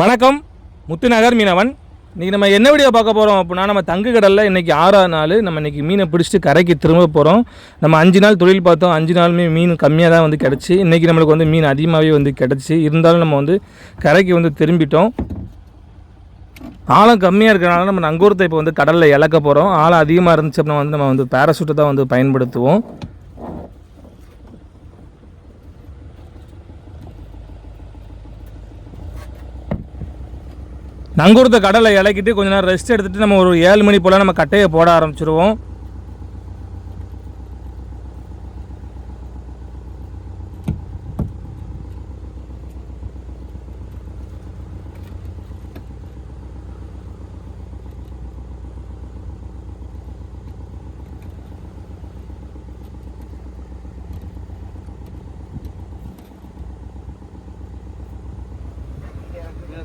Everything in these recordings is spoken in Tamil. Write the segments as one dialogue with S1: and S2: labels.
S1: வணக்கம். முத்துநகர் மீனவன். இன்றைக்கி நம்ம என்ன வீடியோ பார்க்க போகிறோம் அப்படின்னா நம்ம தங்கு கடலில் இன்றைக்கி ஆறாவது நாள். நம்ம இன்றைக்கி மீனை பிடிச்சிட்டு கரைக்கு திரும்ப போகிறோம் நம்ம அஞ்சு நாள் தொழில் பார்த்தோம். அஞ்சு நாளுமே மீன் கம்மியாக தான் வந்து கிடச்சி. இன்றைக்கி நம்மளுக்கு வந்து மீன் அதிகமாகவே வந்து கிடச்சி. இருந்தாலும் நம்ம வந்து கரைக்கு வந்து திரும்பிட்டோம். ஆழம் கம்மியாக இருக்கிறனால நம்ம நங்கூரத்தை இப்போ வந்து கடலில் இழக்க போகிறோம் ஆழம் அதிகமாக இருந்துச்சு அப்படின்னா வந்து நம்ம வந்து பேராசூட்டை தான் வந்து பயன்படுத்துவோம். நங்கூரத்தை கடலை இலக்கிட்டு கொஞ்ச நேரம் ரெஸ்ட் எடுத்துட்டு நம்ம ஒரு ஏழு மணி போல் நம்ம கட்டையை போட ஆரம்பிச்சிருவோம்.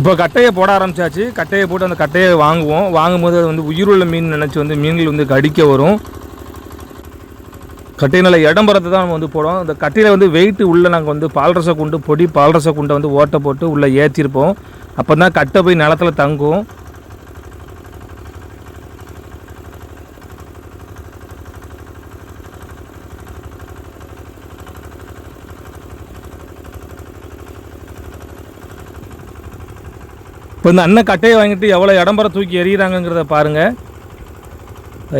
S1: இப்போ கட்டையை போட ஆரம்பிச்சாச்சு. கட்டையை போட்டு அந்த கட்டையை வாங்குவோம். வாங்கும்போது அது வந்து உயிருள்ள மீன் நினச்சி வந்து மீன்கள் வந்து கடிக்க வரும். கட்டையினால் இடம் பறத்தை தான் நம்ம வந்து போடுவோம். அந்த கட்டையில் வந்து வெயிட்டு உள்ளே நாங்கள் வந்து பால்ரச குண்டு பொடி பால்ரச குண்டை வந்து ஓட்டை போட்டு உள்ளே ஏற்றிருப்போம் அப்போ தான் கட்டை போய் நிலத்துல தங்கும். இப்போ இந்த அண்ணன் கட்டையை வாங்கிட்டு எவ்வளோ இடம்பரம் தூக்கி எறிகிறாங்கங்கிறத பாருங்கள்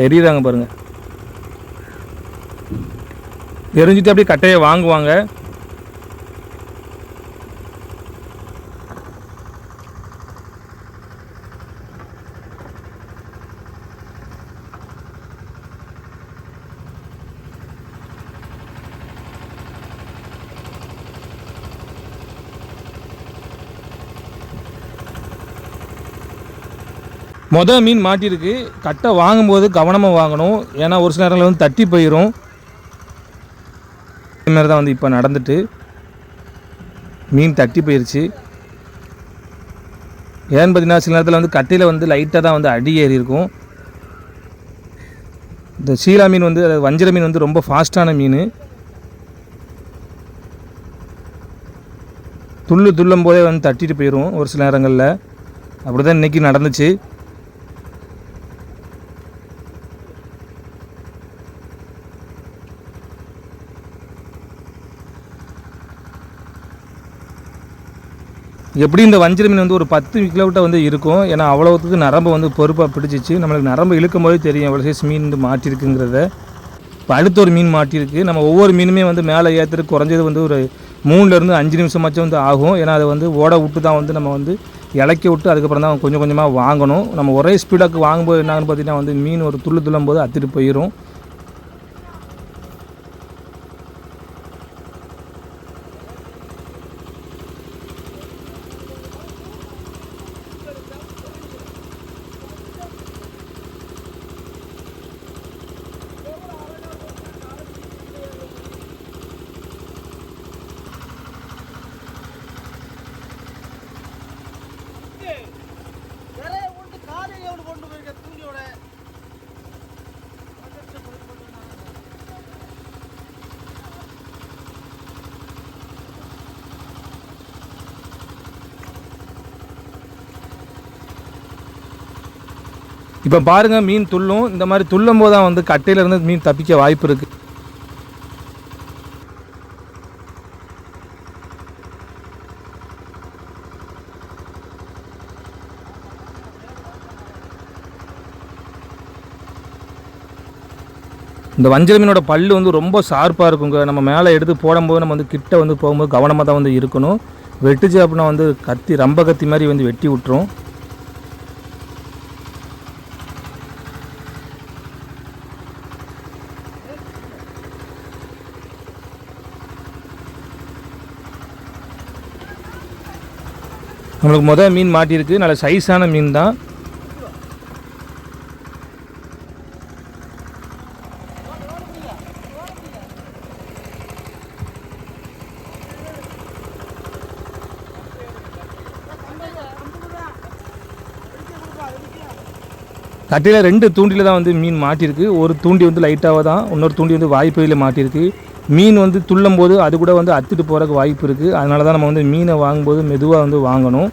S1: எறிகிறாங்க பாருங்கள் எரிஞ்சிட்டு அப்படியே கட்டையை வாங்குவாங்க. மொதல் மீன் மாட்டியிருக்கு கட்டை வாங்கும்போது கவனமாக வாங்கணும். ஏன்னா ஒரு சில நேரங்களில் வந்து தட்டி போயிடும் இது மாதிரி தான் வந்து இப்போ நடந்துட்டு. மீன் தட்டி போயிருச்சு. ஏன்னு பார்த்தீங்கன்னா சில நேரத்தில் வந்து கட்டையில் வந்து லைட்டாக தான் வந்து அடி ஏறி இருக்கும். இந்த சீலா மீன் வந்து அதாவது வஞ்சிர மீன் வந்து ரொம்ப ஃபாஸ்ட்டான மீன். துள்ளு துள்ளும் போதே வந்து தட்டிட்டு போயிடும் ஒரு சில நேரங்களில். அப்படி தான் இன்றைக்கி நடந்துச்சு. எப்படி இந்த வஞ்சிர மீன் வந்து ஒரு பத்து கிலோமீட்டர் வந்து இருக்கும்? ஏன்னா அவ்வளோத்துக்கு நரம்பு வந்து பொறுப்பாக பிடிச்சிச்சு. நம்மளுக்கு நரம்பு இழுக்கும் போது தெரியும் எவ்வளோ சைஸ் மீன் வந்து மாட்டிருக்குங்கிறத. இப்போ அடுத்த ஒரு மீன் மாட்டியிருக்கு நம்ம ஒவ்வொரு மீனுமே வந்து மேலே ஏற்றுறதுக்கு குறைஞ்சது வந்து ஒரு மூணுலேருந்து அஞ்சு நிமிஷமாச்சும் வந்து ஆகும். ஏன்னா அதை வந்து ஓட விட்டு தான் வந்து நம்ம வந்து இலக்கி விட்டு அதுக்கப்புறம் தான் கொஞ்சம் கொஞ்சமாக வாங்கணும். நம்ம ஒரே ஸ்பீடாக்கு வாங்கும்போது என்னன்னு பார்த்தீங்கன்னா வந்து மீன் ஒரு துள்ளு துள்ளும் போது அத்துட்டு போயிடும் இப்போ பாருங்கள் மீன் துள்ளும். இந்த மாதிரி துள்ளும் போது தான் வந்து கட்டையிலேருந்து மீன் தப்பிக்க வாய்ப்பு இருக்குது இந்த வஞ்சர மீனோட பல்லு வந்து ரொம்ப ஷார்ப்பாக இருக்குங்க. நம்ம மேலே எடுத்து போடும்போது நம்ம வந்து கிட்ட வந்து போகும்போது கவனமாக தான் வந்து இருக்கணும். வெட்டுச்சு அப்படின்னா வந்து கத்தி ரம்ப கத்தி மாதிரி வந்து வெட்டி விட்டுரும். நம்மளுக்கு மொதல் மீன் மாட்டியிருக்கு. நல்ல சைஸான மீன் தான். கட்டையில் ரெண்டு தூண்டியில் தான் வந்து மீன் மாட்டியிருக்கு. ஒரு தூண்டி வந்து லைட்டாக தான் இன்னொரு தூண்டி வந்து வாய்ப்பையில் மாட்டியிருக்கு. மீன் வந்து துள்ளும் போது அது கூட வந்து அத்துட்டு போகிறதுக்கு வாய்ப்பு இருக்குது அதனால தான் நம்ம வந்து மீனை வாங்கும்போது மெதுவாக வந்து வாங்கணும்.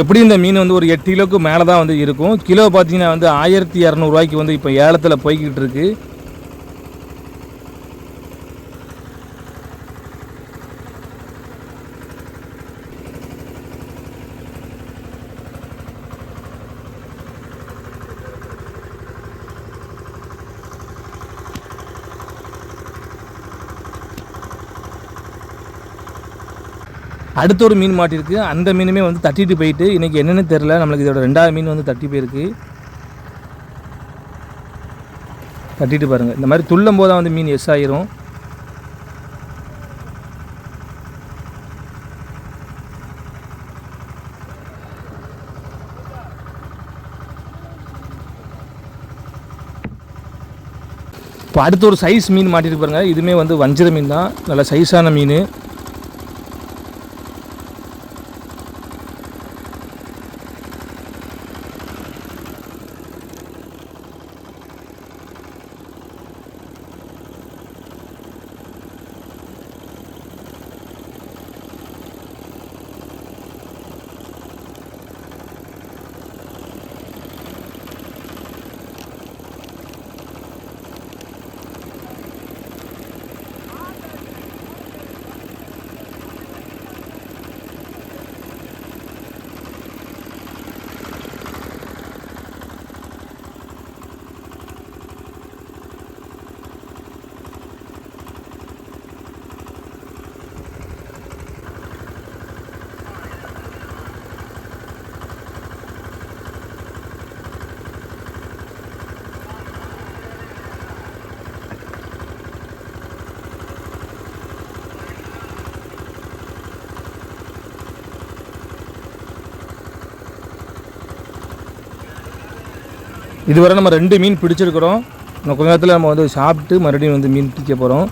S1: எப்படி இந்த மீன் வந்து ஒரு எட்டு கிலோக்கு மேலே தான் வந்து இருக்கும்? கிலோ பார்த்தீங்கன்னா வந்து ஆயிரத்தி இரநூறுவாய்க்கு வந்து இப்போ ஏலத்தில் போய்கிட்டு இருக்குது அடுத்த ஒரு மீன் மாட்டிருக்கு. அந்த மீனுமே வந்து தட்டிட்டு போயிட்டு இன்றைக்கி என்னென்னு தெரில நம்மளுக்கு இதோட ரெண்டாவது மீன் வந்து தட்டி போயிருக்கு. தட்டிட்டு பாருங்கள் இந்த மாதிரி துள்ளும் போது தான் வந்து மீன் எஸ் ஆயிரும். இப்போ அடுத்த ஒரு சைஸ் மீன் மாட்டிட்டு பாருங்கள் இதுவுமே வந்து வஞ்சிர மீன் தான். நல்ல சைஸான மீன். இதுவரை நம்ம ரெண்டு மீன் பிடிச்சிருக்கிறோம். இன்னும் கொஞ்ச நேரத்தில் நம்ம வந்து சாப்பிட்டு மறுபடியும் வந்து மீன் பிடிக்க போகிறோம்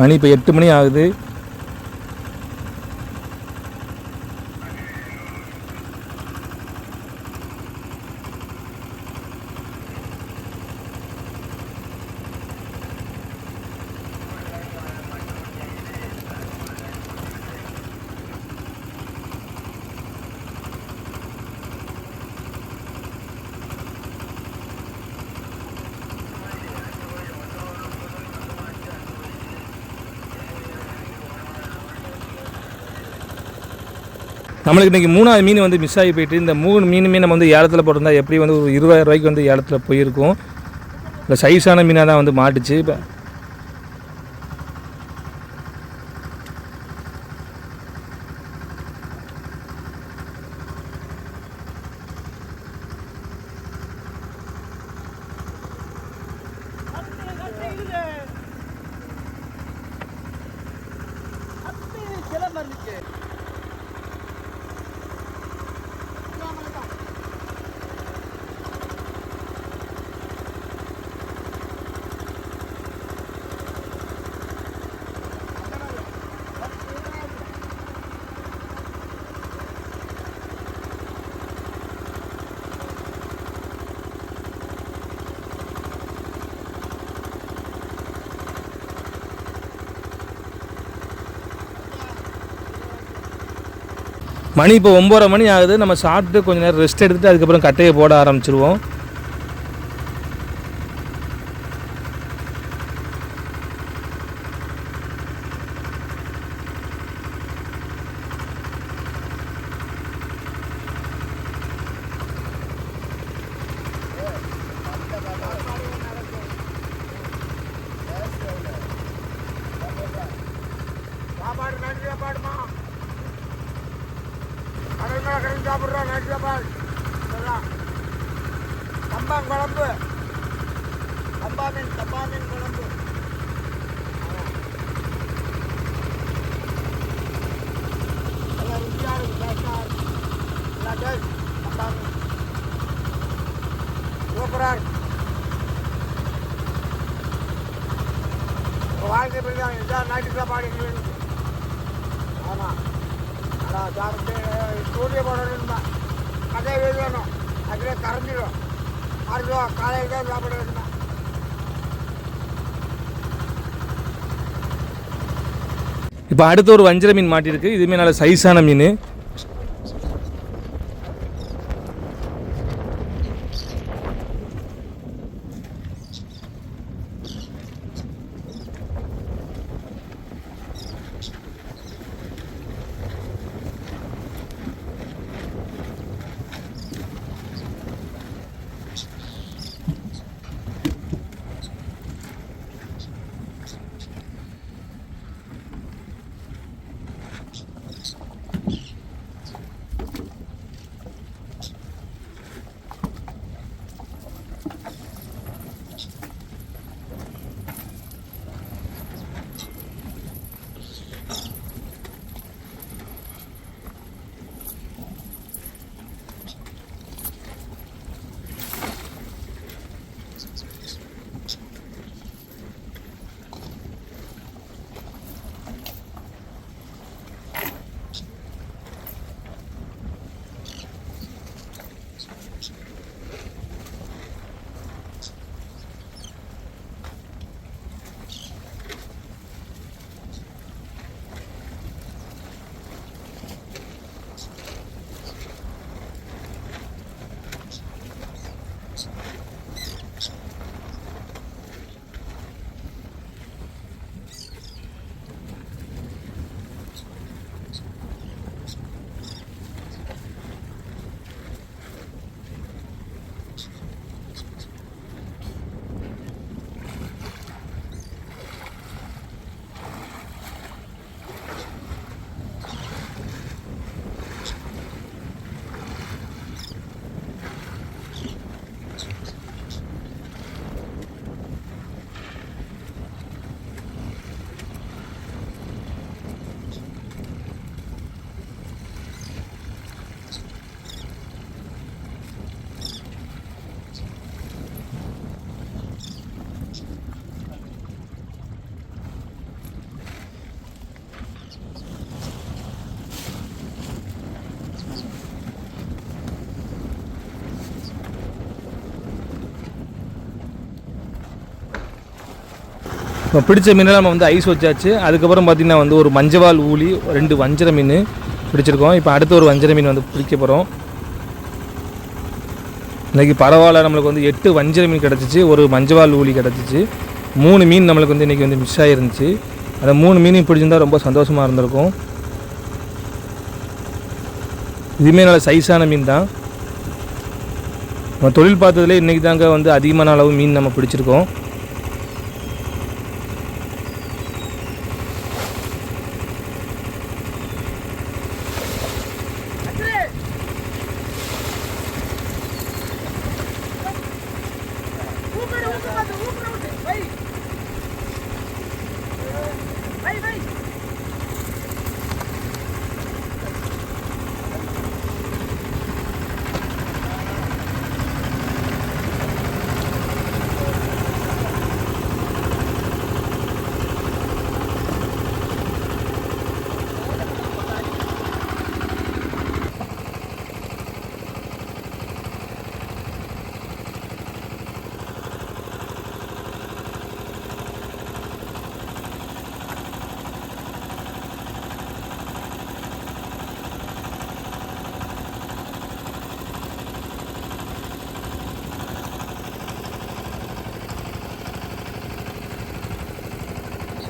S1: மணி இப்போ எட்டு மணி ஆகுது. நம்மளுக்கு இன்றைக்கி மூணாவது மீன் வந்து மிஸ் ஆகி போயிட்டு இந்த மூணு மீனுமே நம்ம வந்து ஏலத்தில் போட்டிருந்தா எப்படி வந்து ஒரு இருபதாயிரம் ரூபாய்க்கு வந்து ஏலத்தில் போயிருக்கும். இந்த சைஸான மீனாக தான் வந்து மாட்டுச்சு. இப்போ
S2: கட்டு, கட்டு, இழுங்க. கட்டு, சிலை மாதிரி நிக்கு.
S1: மணி இப்போ ஒம்பரை மணி ஆகுது. நம்ம சாப்பிட்டு கொஞ்ச நேரம் ரெஸ்ட் எடுத்துகிட்டு அதுக்கப்புறம் கட்டையை போட ஆரம்பிச்சிருவோம்.
S3: கடல் மேலே கடல் சாப்பிட்றோம் நைட்டு சாப்பாடு இதெல்லாம் கம்பம் குழம்பு கம்பா மீன் கம்பா மீன் குழம்பு நல்லா ருசியாக இருக்கு டேஸ்டாக இருக்கு நல்லா டேஸ்ட் கம்பா மீன் சூப்பராக இருக்கு உங்கள் வாழ்க்கை பிடிக்கும் இதான் நாட்டு சாப்பாடு எங்களுக்கு ஆமாம் அதான் சாப்பிட்டு ஸ்டூடியோ போடணும்னா அதே வேணும் அதிலே கரைஞ்சிடும் மறுபடியும் காலையில் தான் சாப்பிட வேணுமா
S1: இப்போ அடுத்து ஒரு வஞ்சர மீன் மாட்டியிருக்கு. இதுவுமே நல்ல சைஸான மீன். இப்போ பிடிச்ச மீனெல்லாம் நம்ம வந்து ஐஸ் வச்சாச்சு. அதுக்கப்புறம் பார்த்திங்கன்னா வந்து ஒரு மஞ்சவால் ஊளி ரெண்டு வஞ்சர மீன் பிடிச்சிருக்கோம். இப்போ அடுத்த ஒரு வஞ்சர மீன் வந்து பிடிக்க போகிறோம் இன்றைக்கி பரவாயில்ல நம்மளுக்கு வந்து எட்டு வஞ்சர மீன் கிடச்சிச்சு ஒரு மஞ்சவால் ஊழி கிடச்சிச்சு. மூணு மீன் நம்மளுக்கு வந்து இன்றைக்கி வந்து மிஸ் ஆகிருந்துச்சு அந்த மூணு மீனையும் பிடிச்சிருந்தா ரொம்ப சந்தோஷமாக இருந்திருக்கும். இதுவுமே நல்ல சைஸான மீன் தான் நம்ம தொழில் பார்த்ததுலேயே இன்றைக்கி தாங்க வந்து அதிகமான அளவு மீன் நம்ம பிடிச்சிருக்கோம்.